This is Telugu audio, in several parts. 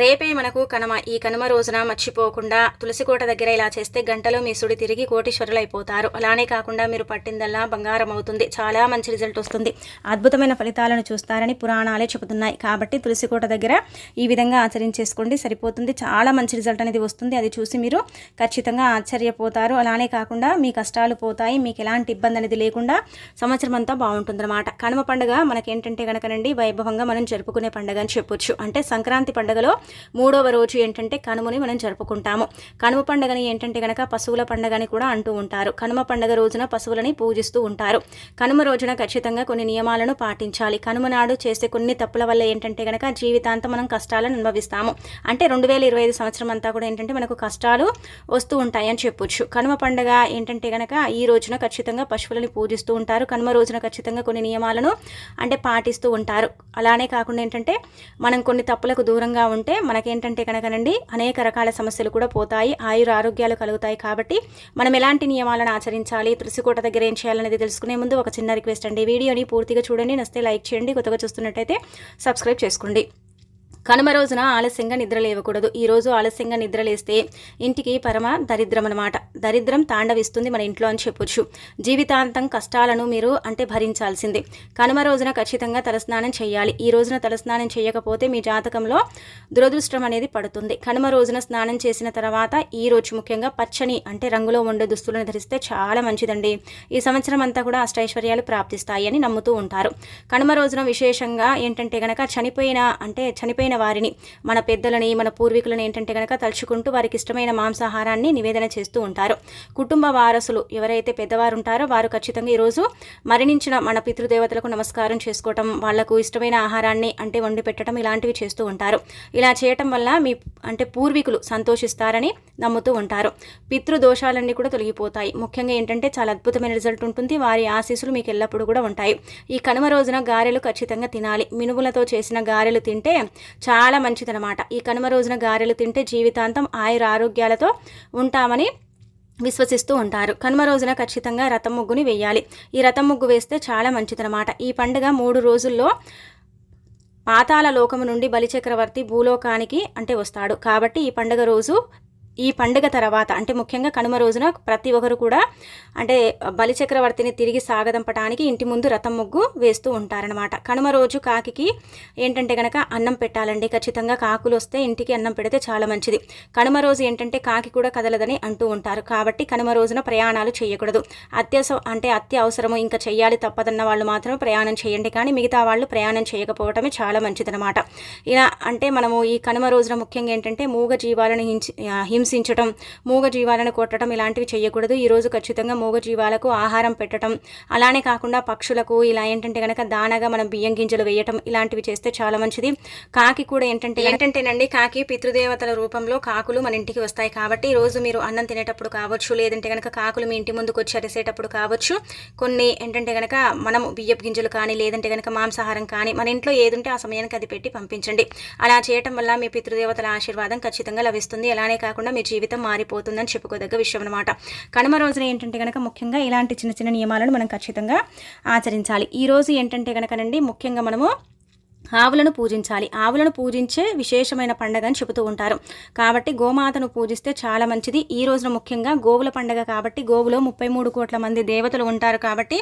రేపే మనకు కనుమ. ఈ కనుమ రోజున మర్చిపోకుండా తులసికోట దగ్గర ఇలా చేస్తే గంటలో మీ సుడి తిరిగి కోటీశ్వరులు అయిపోతారు అలానే కాకుండా మీరు పట్టిందల్లా బంగారం అవుతుంది చాలా మంచి రిజల్ట్ వస్తుంది. అద్భుతమైన ఫలితాలను చూస్తారని పురాణాలే చెబుతున్నాయి. కాబట్టి తులసికోట దగ్గర ఈ విధంగా ఆచరించేసుకోండి. సరిపోతుంది. చాలా మంచి రిజల్ట్ అనేది వస్తుంది. అది చూసి మీరు ఖచ్చితంగా ఆశ్చర్యపోతారు. అలానే కాకుండా మీ కష్టాలు పోతాయి. మీకు ఎలాంటి ఇబ్బంది అనేది లేకుండా సంవత్సరం అంతా బాగుంటుందన్నమాట. కనుమ పండుగ మనకేంటంటే కనుకనండి వైభవంగా మనం జరుపుకునే పండుగ అని చెప్పొచ్చు. అంటే సంక్రాంతి పండుగలో మూడవ రోజు ఏంటంటే కనుమని మనం జరుపుకుంటాము. కనుమ పండుగని ఏంటంటే కనుక పశువుల పండుగని కూడా అంటూ ఉంటారు. కనుమ పండుగ రోజున పశువులని పూజిస్తూ ఉంటారు. కనుమ రోజున ఖచ్చితంగా కొన్ని నియమాలను పాటించాలి. కనుమ నాడు చేసే కొన్ని తప్పుల వల్ల ఏంటంటే కనుక జీవితాంతం మనం కష్టాలను అనుభవిస్తాము. అంటే రెండు వేల ఇరవై ఐదు సంవత్సరం అంతా కూడా ఏంటంటే మనకు కష్టాలు వస్తూ ఉంటాయి అని చెప్పొచ్చు. కనుమ పండుగ ఏంటంటే కనుక ఈ రోజున ఖచ్చితంగా పశువులని పూజిస్తూ ఉంటారు. కనుమ రోజున ఖచ్చితంగా కొన్ని నియమాలను అంటే పాటిస్తూ ఉంటారు. అలానే కాకుండా ఏంటంటే మనం కొన్ని తప్పులకు దూరంగా ఉంటే మనకేంటంటే కనుకనండి అనేక రకాల సమస్యలు కూడా పోతాయి ఆయుర ఆరోగ్యాలు కలుగుతాయి కాబట్టి మనం ఎలాంటి నియమాలను ఆచరించాలి తులసికోట దగ్గర ఏం చేయాలనేది తెలుసుకునే ముందు ఒక చిన్న రిక్వెస్ట్ అండి. వీడియోని పూర్తిగా చూడండి నస్తే లైక్ చేయండి కొత్తగా చూస్తున్నట్టయితే సబ్స్క్రైబ్ చేసుకోండి. కనుమ రోజున ఆలస్యంగా నిద్ర లేవకూడదు. ఈ రోజు ఆలస్యంగా నిద్ర లేస్తే ఇంటికి పరమ దరిద్రం అనమాట దరిద్రం తాండవిస్తుంది మన ఇంట్లో అని చెప్పొచ్చు. జీవితాంతం కష్టాలను మీరు అంటే భరించాల్సిందే. కనుమ రోజున ఖచ్చితంగా తలస్నానం చేయాలి. ఈ రోజున తలస్నానం చేయకపోతే మీ జాతకంలో దురదృష్టం అనేది పడుతుంది. కనుమ రోజున స్నానం చేసిన తర్వాత ఈ రోజు ముఖ్యంగా పచ్చని అంటే రంగులో ఉండే దుస్తులను ధరిస్తే చాలా మంచిదండి. ఈ సంవత్సరం అంతా కూడా అష్టైశ్వర్యాలు ప్రాప్తిస్తాయి అని నమ్ముతూ ఉంటారు. కనుమ రోజున విశేషంగా ఏంటంటే గనక చనిపోయిన అంటే చనిపోయిన వారిని. మన పెద్దలని మన పూర్వీకులను ఏంటంటే కనుక తలుచుకుంటూ వారికి ఇష్టమైన మాంసాహారాన్ని నివేదన చేస్తూ ఉంటారు. కుటుంబ వారసులు ఎవరైతే పెద్దవారు ఉంటారో వారు ఖచ్చితంగా ఈరోజు మరణించిన మన పితృదేవతలకు నమస్కారం చేసుకోవటం వాళ్ళకు ఇష్టమైన ఆహారాన్ని అంటే వండి పెట్టడం ఇలాంటివి చేస్తూ ఉంటారు. ఇలా చేయటం వల్ల మీ అంటే పూర్వీకులు సంతోషిస్తారని నమ్ముతూ ఉంటారు. పితృదోషాలన్నీ కూడా తొలగిపోతాయి. ముఖ్యంగా ఏంటంటే చాలా అద్భుతమైన రిజల్ట్ ఉంటుంది. వారి ఆశీస్సులు మీకు ఎల్లప్పుడూ కూడా ఉంటాయి. ఈ కనుమ రోజున గారెలు ఖచ్చితంగా తినాలి. మినుములతో చేసిన గారెలు తింటే చాలా మంచిదనమాట ఈ కనుమ రోజున గారెలు తింటే జీవితాంతం ఆయుర ఆరోగ్యాలతో ఉంటామని విశ్వసిస్తూ ఉంటారు. కనుమ రోజున ఖచ్చితంగా రథం ముగ్గుని వేయాలి. ఈ రథం ముగ్గు వేస్తే చాలా మంచిదనమాట ఈ పండుగ మూడు రోజుల్లో పాతాల లోకము నుండి బలిచక్రవర్తి భూలోకానికి అంటే వస్తాడు. కాబట్టి ఈ పండుగ రోజు ఈ పండుగ తర్వాత అంటే ముఖ్యంగా కనుమ రోజున ప్రతి ఒక్కరు కూడా అంటే బలిచక్రవర్తిని తిరిగి సాగదంపటానికి ఇంటి ముందు రథం ముగ్గు వేస్తూ ఉంటారనమాట కనుమ రోజు కాకికి ఏంటంటే కనుక అన్నం పెట్టాలండి. ఖచ్చితంగా కాకులు వస్తే ఇంటికి అన్నం పెడితే చాలా మంచిది. కనుమ రోజు ఏంటంటే కాకి కూడా కదలదని అంటూ ఉంటారు. కాబట్టి కనుమ రోజున ప్రయాణాలు చేయకూడదు. అత్యవస అంటే అత్యవసరము ఇంకా చేయాలి తప్పదన్న వాళ్ళు మాత్రం ప్రయాణం చేయండి. కానీ మిగతా వాళ్ళు ప్రయాణం చేయకపోవటమే చాలా మంచిదనమాట ఇలా అంటే మనము ఈ కనుమ రోజున ముఖ్యంగా ఏంటంటే మూగ జీవాలను హింసి హింసించటం మూగ జీవాలను కొట్టడం ఇలాంటివి చేయకూడదు ఈరోజు ఖచ్చితంగా మూగ జీవాలకు ఆహారం పెట్టడం అలానే కాకుండా పక్షులకు ఇలా ఏంటంటే కనుక దానగా మనం బియ్యం గింజలు వేయటం ఇలాంటివి చేస్తే చాలా మంచిది. కాకి కూడా ఏంటంటే ఏంటంటేనండి కాకి పితృదేవతల రూపంలో కాకులు మన ఇంటికి వస్తాయి కాబట్టి ఈరోజు రోజు మీరు అన్నం తినేటప్పుడు కావచ్చు లేదంటే కనుక కాకులు మీ ఇంటి ముందుకు వచ్చి అరిసేటప్పుడు కావచ్చు కొన్ని ఏంటంటే కనుక మనం బియ్యపు గింజలు కానీ లేదంటే కనుక మాంసాహారం కానీ మన ఇంట్లో ఏదుంటే ఆ సమయానికి అది పెట్టి పంపించండి. అలా చేయటం వల్ల మీ పితృదేవతల ఆశీర్వాదం ఖచ్చితంగా లభిస్తుంది. అలానే కాకుండా మీ జీవితం మారిపోతుందని చెప్పుకోదగ్గ విషయం అనమాట కనుమ రోజున ఏంటంటే కనుక ముఖ్యంగా ఇలాంటి చిన్న చిన్న నియమాలను మనం ఖచ్చితంగా ఆచరించాలి. ఈ రోజు ఏంటంటే కనుకనండి ముఖ్యంగా మనము ఆవులను పూజించాలి. ఆవులను పూజించే విశేషమైన పండగ అని చెబుతూ ఉంటారు. కాబట్టి గోమాతను పూజిస్తే చాలా మంచిది. ఈ రోజున ముఖ్యంగా గోవుల పండగ కాబట్టి గోవులో ముప్పై మూడు కోట్ల మంది దేవతలు ఉంటారు కాబట్టి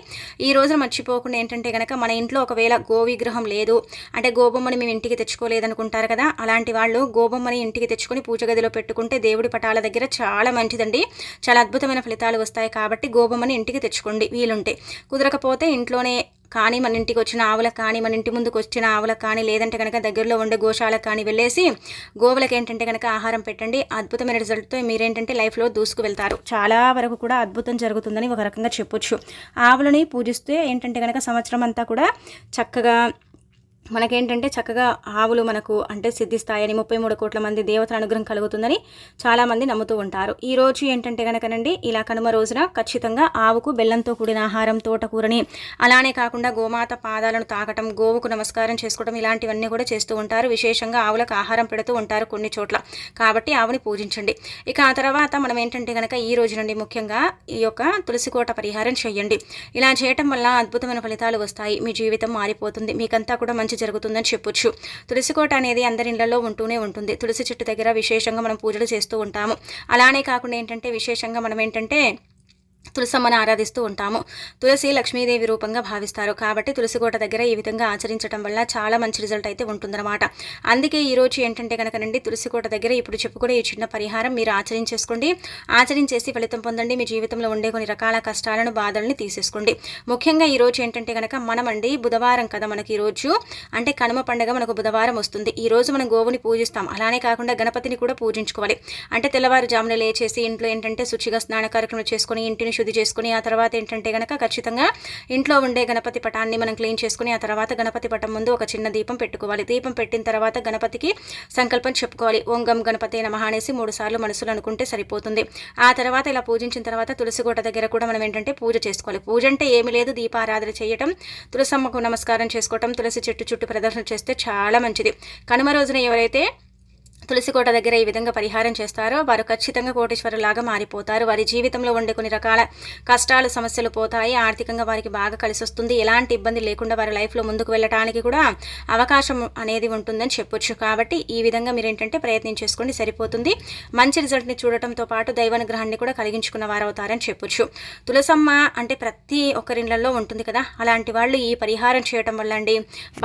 ఈ రోజున మర్చిపోకుండా ఏంటంటే కనుక మన ఇంట్లో ఒకవేళ గో విగ్రహం లేదు అంటే గోబొమ్మని మేము ఇంటికి తెచ్చుకోలేదనుకుంటారు కదా అలాంటి వాళ్ళు గోబొమ్మని ఇంటికి తెచ్చుకొని పూజ గదిలో పెట్టుకుంటే దేవుడి పటాల దగ్గర చాలా మంచిదండి. చాలా అద్భుతమైన ఫలితాలు వస్తాయి కాబట్టి గోబొమ్మని ఇంటికి తెచ్చుకోండి వీలుంటే. కుదరకపోతే ఇంట్లోనే కానీ మన ఇంటికి వచ్చిన ఆవులకు కానీ మన ఇంటి ముందుకు వచ్చిన ఆవులకు కానీ లేదంటే కనుక దగ్గరలో ఉండే గోశాలకు కానీ వెళ్ళేసి గోవులకు ఏంటంటే కనుక ఆహారం పెట్టండి. అద్భుతమైన రిజల్ట్తో మీరేంటంటే లైఫ్లో దూసుకు వెళ్తారు. చాలా వరకు కూడా అద్భుతం జరుగుతుందని ఒక రకంగా చెప్పొచ్చు. ఆవులని పూజిస్తే ఏంటంటే కనుక సంవత్సరం అంతా కూడా చక్కగా మనకేంటంటే చక్కగా ఆవులు మనకు అంటే సిద్ధిస్తాయని ముప్పై మూడు కోట్ల మంది దేవతల అనుగ్రహం కలుగుతుందని చాలామంది నమ్ముతూ ఉంటారు. ఈ రోజు ఏంటంటే కనుకనండి ఇలా కనుమ రోజున ఖచ్చితంగా ఆవుకు బెల్లంతో కూడిన ఆహారం తోటకూరని అలానే కాకుండా గోమాత పాదాలను తాకటం గోవుకు నమస్కారం చేసుకోవడం ఇలాంటివన్నీ కూడా చేస్తూ ఉంటారు. విశేషంగా ఆవులకు ఆహారం పెడుతూ ఉంటారు కొన్ని చోట్ల. కాబట్టి ఆవుని పూజించండి. ఇక ఆ తర్వాత మనం ఏంటంటే కనుక ఈ రోజు నుండి ముఖ్యంగా ఈ యొక్క తులసికోట పరిహారం చేయండి. ఇలా చేయటం వల్ల అద్భుతమైన ఫలితాలు వస్తాయి. మీ జీవితం మారిపోతుంది. మీకంతా కూడా మంచి జరుగుతుందని చెప్పొచ్చు. తులసి కోట అనేది అందరి ఇళ్ళలో ఉంటూనే ఉంటుంది. తులసి చెట్టు దగ్గర విశేషంగా మనం పూజలు చేస్తూ ఉంటాము. అలానే కాకుండా ఏంటంటే విశేషంగా మనం ఏంటంటే తులసమ్మను ఆరాధిస్తూ ఉంటాము. తులసి లక్ష్మీదేవి రూపంగా భావిస్తారు. కాబట్టి తులసికోట దగ్గర ఈ విధంగా ఆచరించడం వల్ల చాలా మంచి రిజల్ట్ అయితే ఉంటుందన్నమాట. అందుకే ఈరోజు ఏంటంటే కనుక నండి తులసికోట దగ్గర ఇప్పుడు చెప్పుకునే ఈ చిన్న పరిహారం మీరు ఆచరించేసుకోండి. ఆచరించేసి ఫలితం పొందండి. మీ జీవితంలో ఉండే కొన్ని రకాల కష్టాలను బాధల్ని తీసేసుకోండి. ముఖ్యంగా ఈరోజు ఏంటంటే కనుక మనమండి బుధవారం కదా మనకి ఈరోజు అంటే కనుమ పండుగ మనకు బుధవారం వస్తుంది. ఈ రోజు మనం గోవుని పూజిస్తాం. అలానే కాకుండా గణపతిని కూడా పూజించుకోవాలి. అంటే తెల్లవారుజామున లేచేసి ఇంట్లో ఏంటంటే శుచిగా స్నాన కార్యక్రమం చేసుకుని ఇంటిని శుద్ధి చేసుకుని ఆ తర్వాత ఏంటంటే గనక ఖచ్చితంగా ఇంట్లో ఉండే గణపతి పటాన్ని మనం క్లీన్ చేసుకుని ఆ తర్వాత గణపతి పటం ముందు ఒక చిన్న దీపం పెట్టుకోవాలి. దీపం పెట్టిన తర్వాత గణపతికి సంకల్పం చెప్పుకోవాలి. ఓం గం గణపతి నమః అనేసి మూడు సార్లు మనసులు అనుకుంటే సరిపోతుంది. ఆ తర్వాత ఇలా పూజించిన తర్వాత తులసి దగ్గర కూడా మనం ఏంటంటే పూజ చేసుకోవాలి. పూజ అంటే ఏమి లేదు. దీపారాధన చేయటం తులసమ్మకు నమస్కారం చేసుకోవటం తులసి చెట్టు చుట్టూ ప్రదర్శన చేస్తే చాలా మంచిది. కనుమ రోజున ఎవరైతే తులసి కోట దగ్గర ఈ విధంగా పరిహారం చేస్తారో వారు ఖచ్చితంగా కోటేశ్వరులాగా మారిపోతారు. వారి జీవితంలో ఉండే కొన్ని రకాల కష్టాలు సమస్యలు పోతాయి. ఆర్థికంగా వారికి బాగా కలిసి వస్తుంది ఎలాంటి ఇబ్బంది లేకుండా వారి లైఫ్లో ముందుకు వెళ్ళడానికి కూడా అవకాశం అనేది ఉంటుందని చెప్పొచ్చు. కాబట్టి ఈ విధంగా మీరు ఏంటంటే ప్రయత్నం చేసుకోండి సరిపోతుంది. మంచి రిజల్ట్ని చూడటంతో పాటు దైవానుగ్రహాన్ని కూడా కలిగించుకున్న వారు అవుతారని చెప్పొచ్చు. తులసమ్మ అంటే ప్రతి ఒక్కరిళ్ళలో ఉంటుంది కదా. అలాంటి వాళ్ళు ఈ పరిహారం చేయటం వల్ల అండి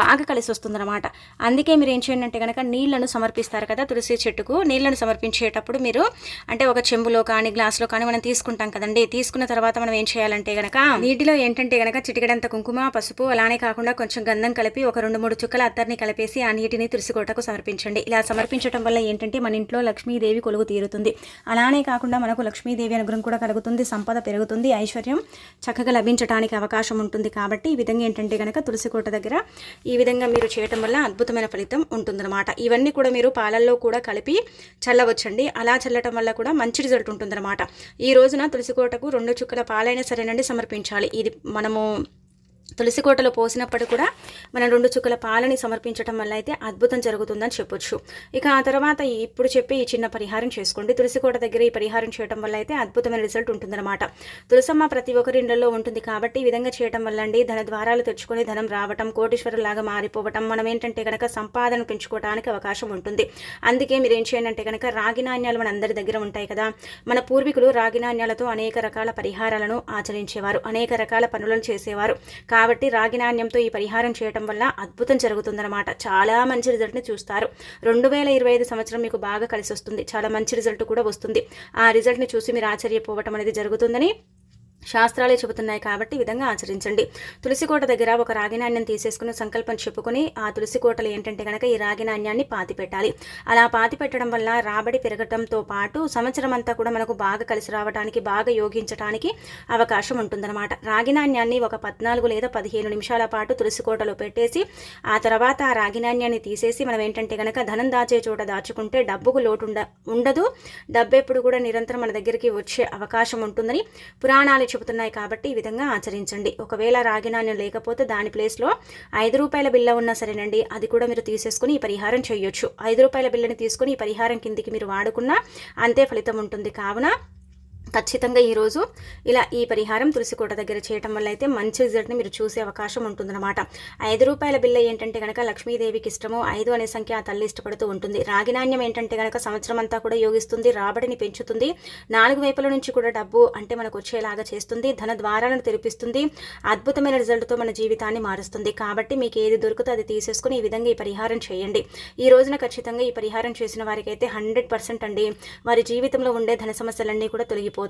బాగా కలిసి వస్తుందన్నమాట అందుకే మీరు ఏం చేయండి అంటే కనుక నీళ్ళను సమర్పిస్తారు కదా తులసి చెట్టుకు నీళ్ళను సమర్పించేటప్పుడు మీరు అంటే ఒక చెంబులో కానీ గ్లాసులో కానీ మనం తీసుకుంటాం కదండి. తీసుకున్న తర్వాత మనం ఏం చేయాలంటే గనక నీటిలో ఏంటంటే గనక చిటికడంత కుంకుమ పసుపు అలానే కాకుండా కొంచెం గంధం కలిపి ఒక రెండు మూడు చుక్కల అత్తర్ని కలిపేసి ఆ నీటిని తులసికోటకు సమర్పించండి. ఇలా సమర్పించడం వల్ల ఏంటంటే మన ఇంట్లో లక్ష్మీదేవి కొలుగు తీరుతుంది. అలానే కాకుండా మనకు లక్ష్మీదేవి అనుగ్రహం కూడా కలుగుతుంది సంపద పెరుగుతుంది ఐశ్వర్యం చక్కగా లభించడానికి అవకాశం ఉంటుంది కాబట్టి ఈ విధంగా ఏంటంటే గనక తులసికోట దగ్గర ఈ విధంగా మీరు చేయటం వల్ల అద్భుతమైన ఫలితం ఉంటుందన్నమాట. ఇవన్నీ కూడా మీరు పాలల్లో కూడా కలిపి చల్లవచ్చండి. అలా చల్లటం వల్ల కూడా మంచి రిజల్ట్ ఉంటుందన్నమాట. ఈ రోజున తులసికోటకు రెండు చుక్కల పాలైనా సరేనండి సమర్పించాలి. ఇది మనము తులసి కోటలో పోసినప్పుడు కూడా మనం రెండు చుక్కల పాలని సమర్పించడం వల్ల అయితే అద్భుతం జరుగుతుందని చెప్పొచ్చు. ఇక ఆ తర్వాత ఇప్పుడు చెప్పి ఈ చిన్న పరిహారం చేసుకోండి. తులసి కోట దగ్గర ఈ పరిహారం చేయడం వల్ల అయితే అద్భుతమైన రిజల్ట్ ఉంటుందన్నమాట. తులసమ్మ ప్రతి ఒక్కరి ఇండ్లలో ఉంటుంది కాబట్టి ఈ విధంగా చేయడం వల్ల అండి ధన ద్వారాలు తెచ్చుకొని ధనం రావటం కోటీశ్వరులాగా మారిపోవటం మనం ఏంటంటే కనుక సంపాదన పెంచుకోవడానికి అవకాశం ఉంటుంది. అందుకే మీరు ఏం చేయండి అంటే కనుక రాగి నాణ్యాలు మన అందరి దగ్గర ఉంటాయి కదా. మన పూర్వీకులు రాగి నాణ్యాలతో అనేక రకాల పరిహారాలను ఆచరించేవారు అనేక రకాల పనులను చేసేవారు. కాబట్టి కాబట్టి రాగి నాణ్యంతో ఈ పరిహారం చేయటం వల్ల అద్భుతం జరుగుతుందన్నమాట. చాలా మంచి రిజల్ట్ని చూస్తారు. రెండు వేల ఇరవై ఐదు సంవత్సరం మీకు బాగా కలిసి వస్తుంది చాలా మంచి రిజల్ట్ కూడా వస్తుంది. ఆ రిజల్ట్ని చూసి మీరు ఆశ్చర్యపోవటం అనేది జరుగుతుందని శాస్త్రాలే చెబుతున్నాయి కాబట్టి ఈ విధంగా ఆచరించండి. తులసి కోట దగ్గర ఒక రాగి నాణ్యం తీసేసుకుని సంకల్పం చెప్పుకుని ఆ తులసి కోటలు ఏంటంటే కనుక ఈ రాగి నాణ్యాన్ని పాతి పెట్టాలి. అలా పాతి పెట్టడం వల్ల రాబడి పెరగటంతో పాటు సంవత్సరం అంతా కూడా మనకు బాగా కలిసి రావడానికి బాగా యోగించడానికి అవకాశం ఉంటుందన్నమాట. రాగి నాణ్యాన్ని ఒక పద్నాలుగు లేదా పదిహేను నిమిషాల పాటు తులసి కోటలో పెట్టేసి ఆ తర్వాత ఆ రాగి నాణ్యాన్ని తీసేసి మనం ఏంటంటే కనుక ధనం దాచే చోట దాచుకుంటే డబ్బుకు లోటు ఉండ ఉండదు. డబ్బు ఎప్పుడు కూడా నిరంతరం మన దగ్గరికి వచ్చే అవకాశం ఉంటుందని పురాణాలు చెబుతున్నాయి కాబట్టి ఈ విధంగా ఆచరించండి. ఒకవేళ రాగి నాణ్యం లేకపోతే దాని ప్లేస్లో ఐదు రూపాయల బిల్ల ఉన్నా సరేనండి. అది కూడా మీరు తీసేసుకుని ఈ పరిహారం చేయొచ్చు. ఐదు రూపాయల బిల్లని తీసుకుని ఈ పరిహారం కిందికి మీరు వాడుకున్నా అంతే ఫలితం ఉంటుంది. కావున ఖచ్చితంగా ఈరోజు ఇలా ఈ పరిహారం తులసికోట దగ్గర చేయటం వల్ల అయితే మంచి రిజల్ట్ని మీరు చూసే అవకాశం ఉంటుందన్నమాట. ఐదు రూపాయల బిల్ల ఏంటంటే కనుక లక్ష్మీదేవికి ఇష్టము ఐదు అనే సంఖ్య ఆ తల్లి ఇష్టపడుతూ ఉంటుంది. రాగి నాణ్యం ఏంటంటే కనుక సంవత్సరం అంతా కూడా యోగిస్తుంది రాబడిని పెంచుతుంది. నాలుగు వైపుల నుంచి కూడా డబ్బు అంటే మనకు వచ్చేలాగా చేస్తుంది. ధన ద్వారాలను తెరిపిస్తుంది. అద్భుతమైన రిజల్ట్తో మన జీవితాన్ని మారుస్తుంది. కాబట్టి మీకు ఏది దొరుకుతో అది తీసేసుకుని ఈ విధంగా ఈ పరిహారం చేయండి. ఈ రోజున ఖచ్చితంగా ఈ పరిహారం చేసిన వారికైతే హండ్రెడ్ పర్సెంట్ అండి. వారి జీవితంలో ఉండే ధన సమస్యలన్నీ కూడా తొలగిపోతాయి.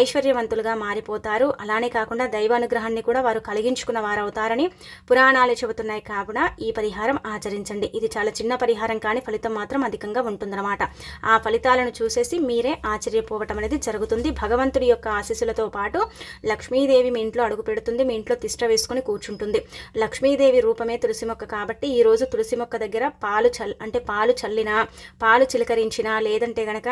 ఐశ్వర్యవంతులుగా మారిపోతారు. అలానే కాకుండా దైవానుగ్రహాన్ని కూడా వారు కలిగించుకున్న వారు అవుతారని పురాణాలు చెబుతున్నాయి. కావున ఈ పరిహారం ఆచరించండి. ఇది చాలా చిన్న పరిహారం కానీ ఫలితం మాత్రం అధికంగా ఉంటుందన్నమాట. ఆ ఫలితాలను చూసేసి మీరే ఆశ్చర్యపోవటం అనేది జరుగుతుంది. భగవంతుడి యొక్క ఆశీస్సులతో పాటు లక్ష్మీదేవి మీ ఇంట్లో అడుగు పెడుతుంది. మీ ఇంట్లో తిష్ట వేసుకుని కూర్చుంటుంది. లక్ష్మీదేవి రూపమే తులసి మొక్క కాబట్టి ఈరోజు తులసి మొక్క దగ్గర పాలు చల్ అంటే పాలు చల్లినా పాలు చిలకరించినా లేదంటే గనక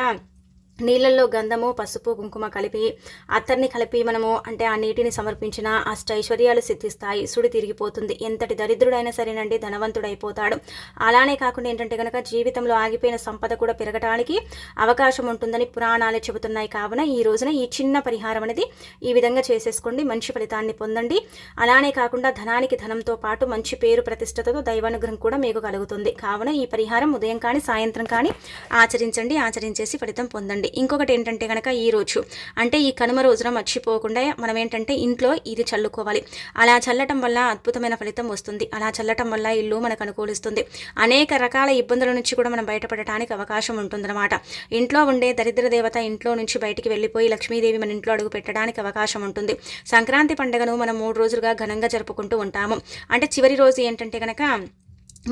నీళ్ళల్లో గంధము పసుపు కుంకుమ కలిపి అత్తర్ని కలిపి మనము అంటే ఆ నీటిని సమర్పించిన అష్ట ఐశ్వర్యాలు సిద్ధిస్తాయి. సుడి తిరిగిపోతుంది. ఎంతటి దరిద్రుడైనా సరేనండి ధనవంతుడైపోతాడు. అలానే కాకుండా ఏంటంటే కనుక జీవితంలో ఆగిపోయిన సంపద కూడా పెరగటానికి అవకాశం ఉంటుందని పురాణాలే చెబుతున్నాయి. కావున ఈ రోజున ఈ చిన్న పరిహారం అనేది ఈ విధంగా చేసేసుకోండి. మంచి ఫలితాన్ని పొందండి. అలానే కాకుండా ధనానికి ధనంతో పాటు మంచి పేరు ప్రతిష్టతో దైవానుగ్రహం కూడా మీకు కలుగుతుంది. కావున ఈ పరిహారం ఉదయం కానీ సాయంత్రం కానీ ఆచరించండి. ఆచరించేసి ఫలితం పొందండి. ఇంకొకటి ఏంటంటే కనుక ఈ రోజు అంటే ఈ కనుమ రోజున మర్చిపోకుండా మనం ఏంటంటే ఇంట్లో ఇది చల్లుకోవాలి. అలా చల్లటం వల్ల అద్భుతమైన ఫలితం వస్తుంది. అలా చల్లటం వల్ల ఇల్లు మనకు అనుకూలిస్తుంది. అనేక రకాల ఇబ్బందుల నుంచి కూడా మనం బయటపడటానికి అవకాశం ఉంటుందన్నమాట. ఇంట్లో ఉండే దరిద్ర దేవత ఇంట్లో నుంచి బయటికి వెళ్ళిపోయి లక్ష్మీదేవి మన ఇంట్లో అడుగు పెట్టడానికి అవకాశం ఉంటుంది. సంక్రాంతి పండుగను మనం మూడు రోజులుగా ఘనంగా జరుపుకుంటూ ఉంటాము. అంటే చివరి రోజు ఏంటంటే కనుక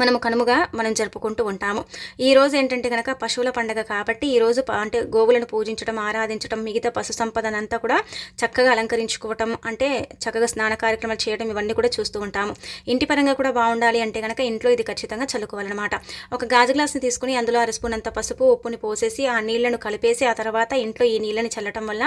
మనము కనుమగా మనం జరుపుకుంటూ ఉంటాము. ఈ రోజు ఏంటంటే కనుక పశువుల పండుగ కాబట్టి ఈ రోజు అంటే గోవులను పూజించడం ఆరాధించడం మిగతా పశు సంపదనంతా కూడా చక్కగా అలంకరించుకోవటం అంటే చక్కగా స్నాన కార్యక్రమాలు చేయడం ఇవన్నీ కూడా చూస్తూ ఉంటాము. ఇంటి పరంగా కూడా బాగుండాలి అంటే కనుక ఇంట్లో ఇది ఖచ్చితంగా చల్లుకోవాలన్నమాట. ఒక గాజు గ్లాస్ని తీసుకుని అందులో అరస్పూన్ అంత పసుపు ఉప్పుని పోసేసి ఆ నీళ్ళను కలిపేసి ఆ తర్వాత ఇంట్లో ఈ నీళ్ళని చల్లటం వల్ల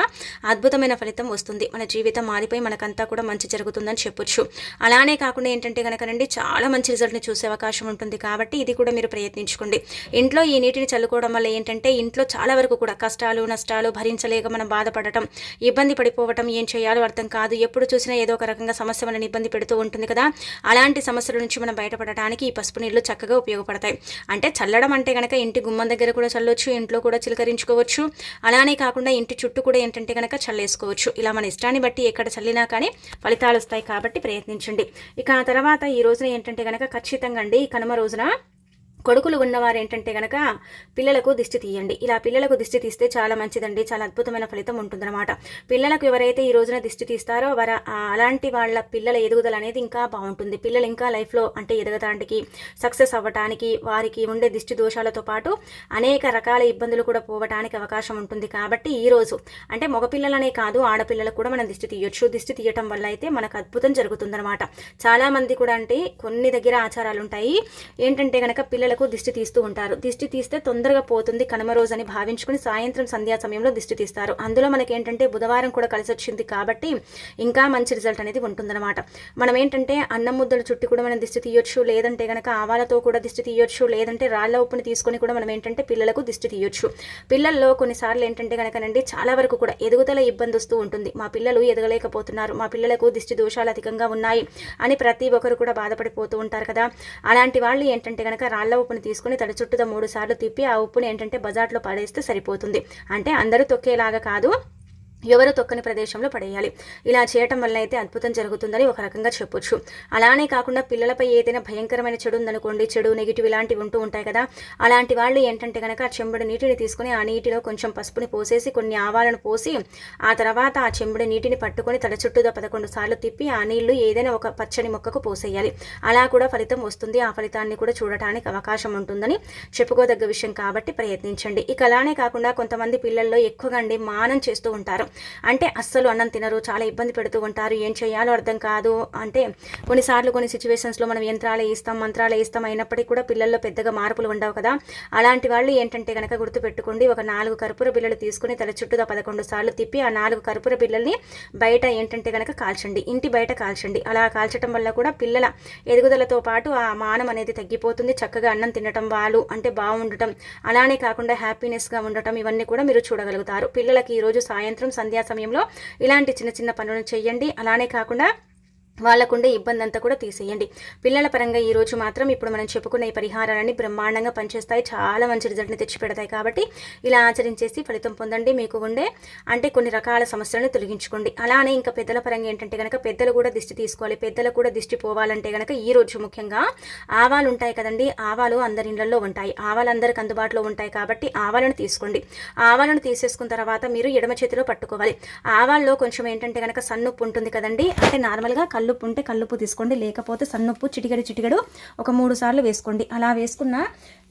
అద్భుతమైన ఫలితం వస్తుంది. మన జీవితం మారిపోయి మనకంతా కూడా మంచి జరుగుతుందని చెప్పొచ్చు. అలానే కాకుండా ఏంటంటే కనుక రండి చాలా మంచి రిజల్ట్ని చూసే అవకాశం ఉంటుంది కాబట్టి ఇది కూడా మీరు ప్రయత్నించుకోండి. ఇంట్లో ఈ నీటిని చల్లుకోవడం వల్ల ఏంటంటే ఇంట్లో చాలా వరకు కూడా కష్టాలు నష్టాలు భరించలేక మనం బాధపడటం ఇబ్బంది పడిపోవటం ఏం చేయాలో అర్థం కాదు. ఎప్పుడు చూసినా ఏదో ఒక రకంగా సమస్య మనని ఇబ్బంది పెడుతూ ఉంటుంది కదా. అలాంటి సమస్యల నుంచి మనం బయటపడటానికి ఈ పసుపు నీళ్ళు చక్కగా ఉపయోగపడతాయి. అంటే చల్లడం అంటే కనుక ఇంటి గుమ్మం దగ్గర కూడా చల్లొచ్చు ఇంట్లో కూడా చిలకరించుకోవచ్చు. అలానే కాకుండా ఇంటి చుట్టూ కూడా ఏంటంటే కనుక చల్లేసుకోవచ్చు. ఇలా మన ఇష్టాన్ని బట్టి ఎక్కడ చల్లినా కానీ ఫలితాలు వస్తాయి కాబట్టి ప్రయత్నించండి. ఇక ఆ తర్వాత ఈ రోజున ఏంటంటే కనుక ఖచ్చితంగా అండి కనుమ రోజున కొడుకులు ఉన్నవారు ఏంటంటే కనుక పిల్లలకు దిష్టి తీయండి. ఇలా పిల్లలకు దిష్టి తీస్తే చాలా మంచిదండి. చాలా అద్భుతమైన ఫలితం ఉంటుందన్నమాట. పిల్లలకు ఎవరైతే ఈ రోజున దిష్టి తీస్తారో వారు అలాంటి వాళ్ళ పిల్లల ఎదుగుదల అనేది ఇంకా బాగుంటుంది. పిల్లలు ఇంకా లైఫ్లో అంటే ఎదగటానికి సక్సెస్ అవ్వటానికి వారికి ఉండే దిష్టి దోషాలతో పాటు అనేక రకాల ఇబ్బందులు కూడా పోవటానికి అవకాశం ఉంటుంది కాబట్టి ఈ రోజు అంటే మగపిల్లలనే కాదు ఆడపిల్లలకు కూడా మనం దిష్టి తీయొచ్చు. దిష్టి తీయటం వల్ల అయితే మనకు అద్భుతం జరుగుతుందన్నమాట. చాలామంది కూడా అంటే కొన్ని దగ్గర ఆచారాలు ఉంటాయి ఏంటంటే కనుక పిల్లలు పిల్లలకు దిష్టి తీస్తూ ఉంటారు. దిష్టి తీస్తే తొందరగా పోతుంది కనుమ రోజు అని భావించుకుని సాయంత్రం సంధ్యా సమయంలో దిష్టి తీస్తారు. అందులో మనకి ఏంటంటే బుధవారం కూడా కలిసి వచ్చింది కాబట్టి ఇంకా మంచి రిజల్ట్ అనేది ఉంటుందన్నమాట. మనం ఏంటంటే అన్నం ముద్దలు చుట్టి కూడా మనం దిష్టి తీయొచ్చు. లేదంటే కనుక ఆవాలతో కూడా దిష్టి తీయొచ్చు. లేదంటే రాళ్ళ ఉప్పుని తీసుకొని కూడా మనం ఏంటంటే పిల్లలకు దిష్టి తీయొచ్చు. పిల్లల్లో కొన్నిసార్లు ఏంటంటే కనుకనండి చాలా వరకు కూడా ఎదుగుదల ఇబ్బంది వస్తూ ఉంటుంది. మా పిల్లలు ఎదగలేకపోతున్నారు. మా పిల్లలకు దిష్టి దోషాలు అధికంగా ఉన్నాయి అని ప్రతి ఒక్కరు కూడా బాధపడిపోతూ ఉంటారు కదా. అలాంటి వాళ్ళు ఏంటంటే కనుక రాళ్ళ ఉప్పుని తీసుకుని తడి చుట్టూతో మూడు సార్లు తిప్పి ఆ ఉప్పుని ఏంటంటే బజార్లో పడేస్తే సరిపోతుంది. అంటే అందరూ తొక్కేలాగా కాదు. ఎవరు తొక్కని ప్రదేశంలో పడేయాలి. ఇలా చేయటం వల్ల అయితే అద్భుతం జరుగుతుందని ఒక రకంగా చెప్పొచ్చు. అలానే కాకుండా పిల్లలపై ఏదైనా భయంకరమైన చెడు ఉందనుకోండి చెడు నెగిటివ్ ఇలాంటివి ఉంటూ ఉంటాయి కదా. అలాంటి వాళ్ళు ఏంటంటే కనుక చెంబుడు నీటిని తీసుకుని ఆ నీటిలో కొంచెం పసుపుని పోసేసి కొన్ని ఆవాలను పోసి ఆ తర్వాత ఆ చెంబుడు నీటిని పట్టుకొని తల చుట్టూదా పదకొండు సార్లు తిప్పి ఆ నీళ్ళు ఏదైనా ఒక పచ్చని మొక్కకు పోసేయాలి. అలా కూడా ఫలితం వస్తుంది. ఆ ఫలితాన్ని కూడా చూడటానికి అవకాశం ఉంటుందని చెప్పుకోదగ్గ విషయం కాబట్టి ప్రయత్నించండి. ఇక అలానే కాకుండా కొంతమంది పిల్లల్లో ఎక్కువగా మానం చేస్తూ ఉంటారు. అంటే అస్సలు అన్నం తినరు చాలా ఇబ్బంది పెడుతూ ఉంటారు ఏం చేయాలో అర్థం కాదు. అంటే కొన్నిసార్లు కొన్ని సిచ్యువేషన్స్లో మనం యంత్రాలు వేస్తాం మంత్రాలు వేస్తాం అయినప్పటికీ కూడా పిల్లల్లో పెద్దగా మార్పులు ఉండవు కదా. అలాంటి వాళ్ళు ఏంటంటే కనుక గుర్తుపెట్టుకోండి ఒక నాలుగు కర్పూర బిల్లలు తీసుకుని తల చుట్టూ పదకొండు సార్లు తిప్పి ఆ నాలుగు కర్పూర బిల్లల్ని బయట ఏంటంటే కనుక కాల్చండి ఇంటి బయట కాల్చండి. అలా కాల్చడం వల్ల కూడా పిల్లల ఎదుగుదలతో పాటు ఆ మానం అనేది తగ్గిపోతుంది చక్కగా అన్నం తినటం వాళ్ళు అంటే బాగుండటం అలానే కాకుండా హ్యాపీనెస్గా ఉండటం ఇవన్నీ కూడా మీరు చూడగలుగుతారు. పిల్లలకి ఈరోజు సాయంత్రం సంధ్యా సమయంలో ఇలాంటి చిన్న చిన్న పనులను చేయండి. అలానే కాకుండా వాళ్ళకుండే ఇబ్బంది అంతా కూడా తీసేయండి. పిల్లల పరంగా ఈ రోజు మాత్రం ఇప్పుడు మనం చెప్పుకున్న ఈ పరిహారాలన్నీ బ్రహ్మాండంగా పనిచేస్తాయి. చాలా మంచి రిజల్ట్ని తెచ్చిపెడతాయి కాబట్టి ఇలా ఆచరించేసి ఫలితం పొందండి. మీకు ఉండే అంటే కొన్ని రకాల సమస్యలను తొలగించుకోండి. అలానే ఇంకా పెద్దల పరంగా ఏంటంటే కనుక పెద్దలు కూడా దిష్టి తీసుకోవాలి. పెద్దలు కూడా దిష్టి పోవాలంటే కనుక ఈ రోజు ముఖ్యంగా ఆవాలు ఉంటాయి కదండి. ఆవాలు అందరి ఇళ్ళలో ఉంటాయి. ఆవాలు అందరికి అందుబాటులో ఉంటాయి కాబట్టి ఆవాలను తీసుకోండి. ఆవాలను తీసేసుకున్న తర్వాత మీరు ఎడమ చేతిలో పట్టుకోవాలి. ఆవాల్లో కొంచెం ఏంటంటే కనుక సన్నుప్పు ఉంటుంది కదండి. అంటే నార్మల్గా కళ్ళు కల్లుప్పు ఉంటే కల్లుప్పు తీసుకోండి. లేకపోతే సన్నుప్పు చిటికెడు చిటికెడు ఒక మూడు సార్లు వేసుకోండి. అలా వేసుకున్న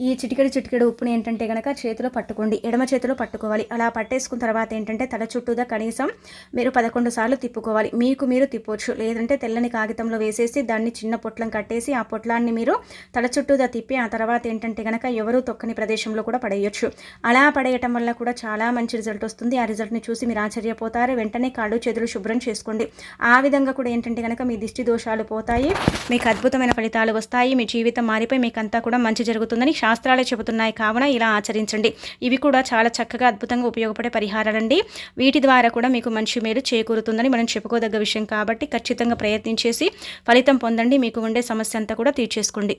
ఈ చిటికెడు చిటికెడు ఉప్పుని ఏంటంటే గనక చేతిలో పట్టుకోండి. ఎడమ చేతిలో పట్టుకోవాలి. అలా పట్టేసుకున్న తర్వాత ఏంటంటే తల చుట్టూదా కనీసం మీరు పదకొండు సార్లు తిప్పుకోవాలి. మీకు మీరు తిప్పవచ్చు లేదంటే తెల్లని కాగితంలో వేసేసి దాన్ని చిన్న పొట్లం కట్టేసి ఆ పొట్లాన్ని మీరు తల చుట్టూదా తిప్పి ఆ తర్వాత ఏంటంటే గనక ఎవరు తొక్కని ప్రదేశంలో కూడా పడేయచ్చు. అలా పడేయటం వల్ల కూడా చాలా మంచి రిజల్ట్ వస్తుంది. ఆ రిజల్ట్ని చూసి మీరు ఆశ్చర్యపోతారు. వెంటనే కాళ్ళు చేతులు శుభ్రం చేసుకోండి. ఆ విధంగా కూడా ఏంటంటే కనుక మీ దిష్టి దోషాలు పోతాయి మీకు అద్భుతమైన ఫలితాలు వస్తాయి మీ జీవితం మారిపోయి మీకు అంతా కూడా మంచి జరుగుతుందని శాస్త్రాలే చెబుతున్నాయి. కావున ఇలా ఆచరించండి. ఇవి కూడా చాలా చక్కగా అద్భుతంగా ఉపయోగపడే పరిహారాలండి. వీటి ద్వారా కూడా మీకు మంచి మేలు చేకూరుతుందని మనం చెప్పుకోదగ్గ విషయం కాబట్టి ఖచ్చితంగా ప్రయత్నించేసి ఫలితం పొందండి. మీకు ఉండే సమస్య అంతా కూడా తీర్చేసుకోండి.